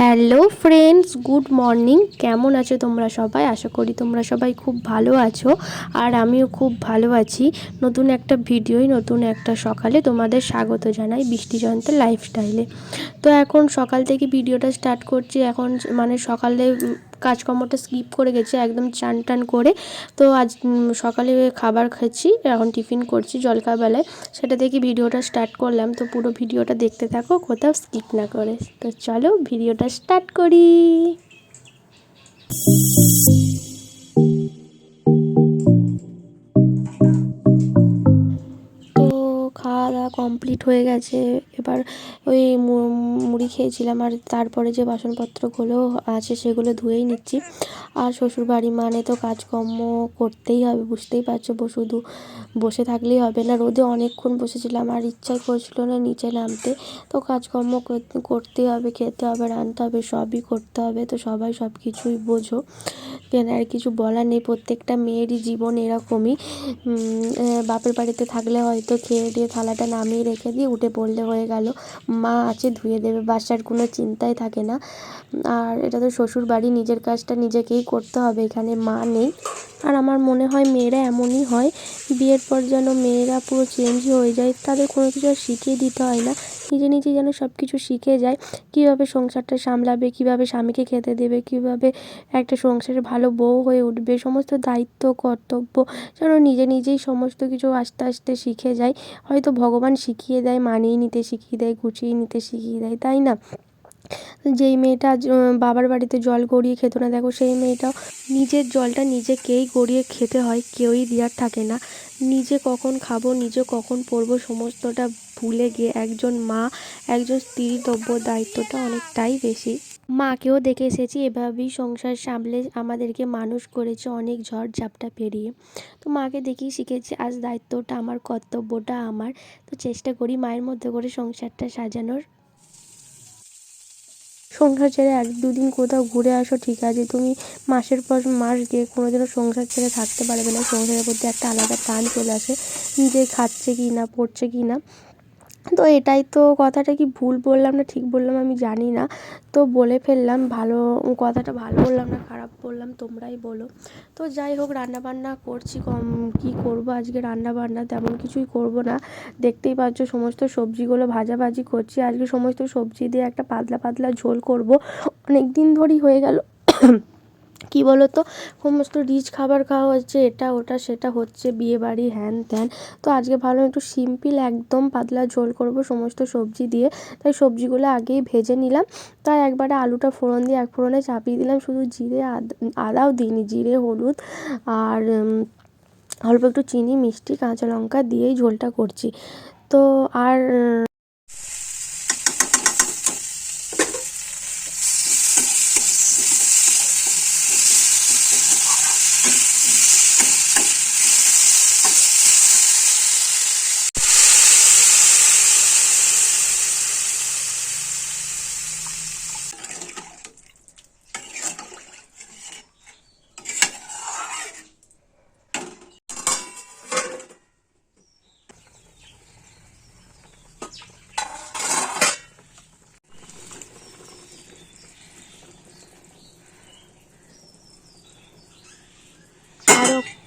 Hello friends good morning কেমন আছো তোমরা সবাই? আশা করি তোমরা সবাই খুব ভালো আছো। আর আমিও খুব ভালো আছি। নতুন একটা ভিডিওই, নতুন একটা সকালে তোমাদের স্বাগত জানাই বৃষ্টি জয়ন্তের লাইফস্টাইলে তো এখন সকাল থেকে ভিডিওটা স্টার্ট করছি। এখন মানে সকালে কাজকর্মটা স্কিপ করে গেছি, একদম চান টান করে। তো আজ সকালে খাবার খাচ্ছি এখন টিফিন করছি জলখাবেলায় সেটা দেখি ভিডিওটা স্টার্ট করলাম, তো পুরো ভিডিওটা দেখতে থাকো, কোথাও স্কিপ না করে। তো চলো ভিডিওটা স্টার্ট করি। কমপ্লিট হয়ে গেছে। এবার ওই মুড়ি খেয়েছিলাম আর তারপরে যে বাসনপত্রগুলো আছে সেগুলো ধুয়েই নিচ্ছি। আর শ্বশুর বাড়ি মানে তো কাজকর্ম করতেই হবে, বুঝতেই পারছ। শুধু বসে থাকলেই হবে না, রোদে অনেকক্ষণ বসেছিলাম আর ইচ্ছাই করছিল না নিচে নামতে। তো কাজকর্ম করতে- হবে, খেতে হবে, রাঁধতে হবে, সবই করতে হবে। তো সবাই সব কিছুই বোঝো। কেন আর কিছু বলার নেই, প্রত্যেকটা মেয়েরই জীবন এরকমই। বাপের বাড়িতে থাকলে হয়তো খেয়ে দিয়ে থালাটা নামিয়ে রেখে দিয়ে উঠে পড়লে হয়ে গেল। মা আছে, ধুয়ে দেবে, বাসার কোনো চিন্তাই থাকে না। আর এটা তো শ্বশুর বাড়ি, নিজের কাজটা নিজেকেই করতে হবে, এখানে মা নেই। আর আমার মনে হয় মেয়েরা এমনই হয়, বিয়ের পর যেন মেয়েরা পুরো চেঞ্জ হয়ে যায়, তাদের কোনো কিছু আর শিখিয়ে দিতে হয় না। নিজে নিজে যেন সব কিছু শিখে যায়। কীভাবে সংসারটা সামলাবে, কীভাবে স্বামীকে খেতে দেবে, কীভাবে একটা সংসারে ভালো বউ হয়ে উঠবে, সমস্ত দায়িত্ব, কর্তব্য যেন নিজে নিজেই সমস্ত কিছু আস্তে আস্তে শিখে যায়। হয়তো ভগবান শিখিয়ে দেয়, মানিয়ে নিতে শিখিয়ে দেয়, গুছিয়ে নিতে শিখিয়ে দেয়, তাই না? যেই মেয়েটা বাবার বাড়িতে জল গড়িয়ে খেত না, দেখো সেই মেয়েটাও নিজের জলটা নিজেকেই গড়িয়ে খেতে হয়, কেউই দেওয়ার থাকে না। নিজে কখন খাব, নিজে কখন পরবো, সমস্তটা ভুলে গিয়ে একজন মা, একজন স্ত্রীতব্য দায়িত্বটা অনেকটাই বেশি। মাকেও দেখে এসেছি, এভাবেই সংসার সামলে আমাদেরকে মানুষ করেছে অনেক ঝড় ঝাপটা পেরিয়ে। তো মাকে দেখেই শিখেছি, আজ দায়িত্বটা আমার, কর্তব্যটা আমার। তো চেষ্টা করি মায়ের মধ্যে করে সংসারটা সাজানোর। সংসার ছেড়ে এক দুদিন কোথাও ঘুরে আসো, ঠিক আছে? তুমি মাসের পর মাস গিয়ে কোনোদিনও সংসার ছেড়ে থাকতে পারবে না। সংসারের প্রতি একটা আলাদা টান চলে আসে, যে খাচ্ছে কি না, পড়ছে কি না। তো এটাই তো কথাটা কি ভুল বললাম না ঠিক বললাম আমি জানি না। তো বলে ফেললাম, ভালো কথাটা ভালো বললাম না, খারাপ বললাম, তোমরাই বলো। তো যাই হোক, রান্নাবান্না করছি, কম কী করব? আজকে রান্না বান্না তেমন কিছুই করব না। দেখতেই পাচ্ছ সমস্ত সবজিগুলো ভাজাভাজি করছি। আজকে সমস্ত সবজি দিয়ে একটা পাতলা পাতলা ঝোল করব। অনেক দিন ধরেই হয়ে গেল। কী বলো তো সমস্ত রিচ খাবার খাওয়া হচ্ছে, এটা, ওটা, সেটা হচ্ছে, বিয়ে বাড়ি, হ্যান ত্যান। তো আজকে ভালো একটু সিম্পল একদম পাতলা ঝোল করব সমস্ত সবজি দিয়ে। তাই সবজিগুলো আগেই ভেজে নিলাম। তাই একবারে আলুটা ফোড়ন দিয়ে এক ফোড়নে চাপিয়ে দিলাম। শুধু জিরে, আদ- আদাও দিইনি, জিরে, হলুদ আর অল্প একটু চিনি, মিষ্টি, কাঁচা লঙ্কা দিয়েই ঝোলটা করছি। তো আর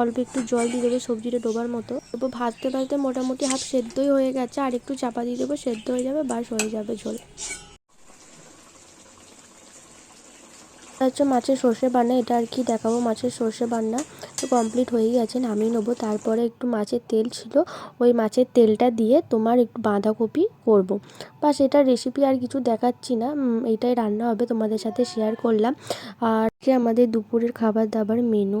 অল্প একটু জল দিয়ে দেবো সবজিটা ডোবার মতো। তারপর ভাজতে ভাজতে মোটামুটি হাফ সেদ্ধই হয়ে গেছে, আর একটু চাপা দিয়ে দেবো, সেদ্ধ হয়ে যাবে বাস হয়ে যাবে ঝোল। এটা হচ্ছে মাছের সর্ষে বান্না, এটা আর কি দেখাবো মাছের সর্ষে বান্না। তো কমপ্লিট হয়েই গেছে, নামিয়ে নেব। তারপরে একটু মাছের তেল ছিল, ওই মাছের তেলটা দিয়ে তোমার একটু বাঁধাকপি করব। বাস এটার রেসিপি আর কিছু দেখাচ্ছি না এটাই রান্না হবে, তোমাদের সাথে শেয়ার করলাম। আর আমাদের দুপুরের খাবার দাবার মেনু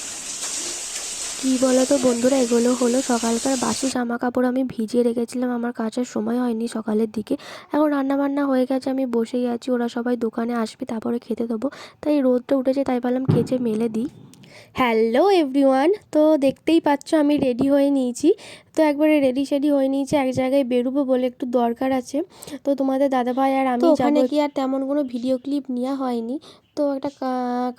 কি বলো তো বন্ধুরা, এগুলো হলো সকালকার বাসি জামা কাপড় আমি ভিজিয়ে রেখেছিলাম, আমার কাচার সময় হয়নি সকালের দিকে। এখন রান্না বান্না হয়ে গেছে, আমি বসেই আছি, ওরা সবাই দোকানে আসবে, তারপরে খেতে দেবো। তাই রোদটা উঠেছে, তাই ভাবলাম কেচে মেলে দিই। হ্যালো এভরিওয়ান, তো দেখতেই পাচ্ছ আমি রেডি হয়ে নিয়েছি। তো একবারে রেডি সেডি হয়ে নিয়েছে এক জায়গায় বেরোবো বলে একটু দরকার আছে। তো তোমাদের দাদাভাই আর আমি ওখানে কি আর তেমন কোনো ভিডিও ক্লিপ নেওয়া হয়নি। তো একটা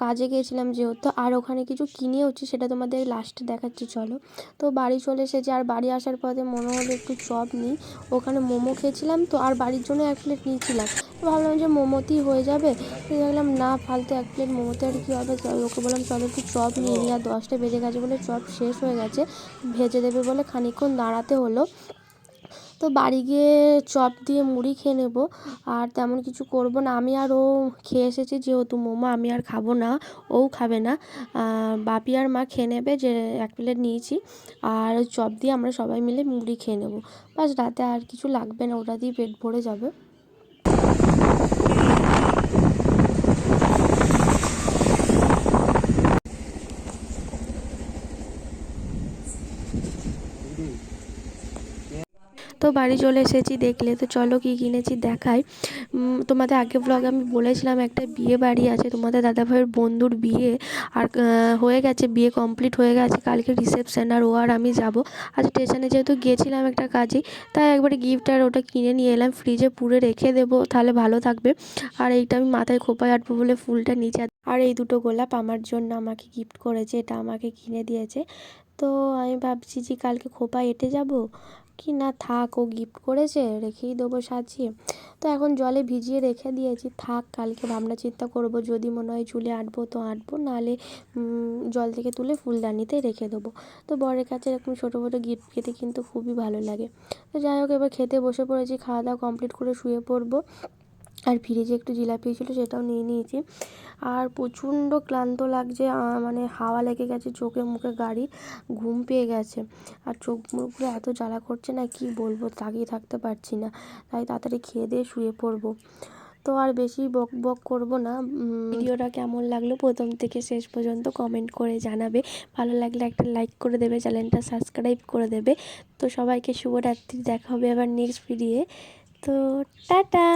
কাজে গিয়েছিলাম যেহেতু আর ওখানে কিছু কিনেওছি সেটা তোমাদের লাস্টে দেখাচ্ছি চলো। তো বাড়ি চলে এসেছি আর বাড়ি আসার পথে মনে হলো একটু চপ নিই। ওখানে মোমো খেয়েছিলাম তো আর বাড়ির জন্য এক প্লেট নিয়েছিলাম। তো ভাবলাম যে মোমোতেই হয়ে যাবে। তো দেখলাম না ফালতু এক প্লেট মোমোতে আর কী হবে? ওকে বললাম চলো একটু চপ নিয়ে নিই। আর দশটা বেজে গেছে বলে চপ শেষ হয়ে গেছে। ভেজে দেবে বলে খানিকক্ষণ দাঁড়াতে হলো। তো বাড়ি গিয়ে চপ দিয়ে মুড়ি খেয়ে নেব। আর তেমন কিছু করব না। আমি আর ও খেয়ে এসেছি যেহেতু মোমো, আমি আর খাব না। ও খাবে না। বাপি আর মা খেয়ে নেবে যে এক প্লেট নিয়েছি। আর চপ দিয়ে আমরা সবাই মিলে মুড়ি খেয়ে নেব। বাস রাতে আর কিছু লাগবে না, ওটা দিয়ে পেট ভরে যাবে। তো বাড়ি চলে এসেছি দেখলে। তো চলো কি কিনেছি দেখাই। তোমাদের আগে ব্লগে আমি বলেছিলাম একটা বিয়ে বাড়ি আছে, তোমাদের দাদাভাইয়ের বন্ধুর বিয়ে। আর হয়ে গেছে, বিয়ে কমপ্লিট হয়ে গেছে, কালকে রিসেপশন আর ও আর আমি যাব। আজ স্টেশনে যেহেতু গিয়েছিলাম একটা কাজে, তাই একবারে গিফট আর ওটা কিনে নিয়ে এলাম ফ্রিজে পুরে রেখে দেবো, তাহলে ভালো থাকবে। আর এইটা আমি মাথায় খোপায় আটবো বলে ফুলটা নিচে আর এই দুটো গোলাপ আমার জন্য আমাকে গিফট করেছে, এটা আমাকে কিনে দিয়েছে। তো আমি ভাবছি যে কালকে খোপায় এঁটে যাব। কি না থাক, ও গিফট করেছে, রেখেই দেবো সাজিয়ে। তো এখন জলে ভিজিয়ে রেখে দিয়েছি। থাক, কালকে ভাবনা চিন্তা করব, যদি মনে হয় চুলে আঁটবো তো আঁটবো নাহলে জল থেকে তুলে ফুলদানিতে রেখে দেবো। তো বরের কাছে এরকম ছোটো ছোটো গিফট খেতে কিন্তু খুবই ভালো লাগে। তো যাই হোক, এবার খেতে বসে পড়েছি, খাওয়া দাওয়া কমপ্লিট করে শুয়ে পড়ব। আর ফ্রিজে একটু জিলাপি ছিল সেটাও নিয়ে নিয়েছি। আর প্রচণ্ড ক্লান্ত লাগছে মানে হাওয়া লেগে গেছে, চোখে মুখে গাড়ি ঘুম পেয়ে গেছে। আর চোখ মুখগুলো এত জ্বালা করছে না, কি বলব, তাকিয়ে থাকতে পারছি না। তাই তাড়াতাড়ি খেয়ে দিয়ে শুয়ে পড়ব। তো আর বেশি বক বক করব না ভিডিওটা কেমন লাগল প্রথম থেকে শেষ পর্যন্ত কমেন্ট করে জানাবে। ভালো লাগলে একটা লাইক করে দেবে, চ্যানেলটা সাবস্ক্রাইব করে দেবে। তো সবাইকে শুভরাত্রি, দেখা হবে আবার নেক্সট ভিডিও তো টাটা!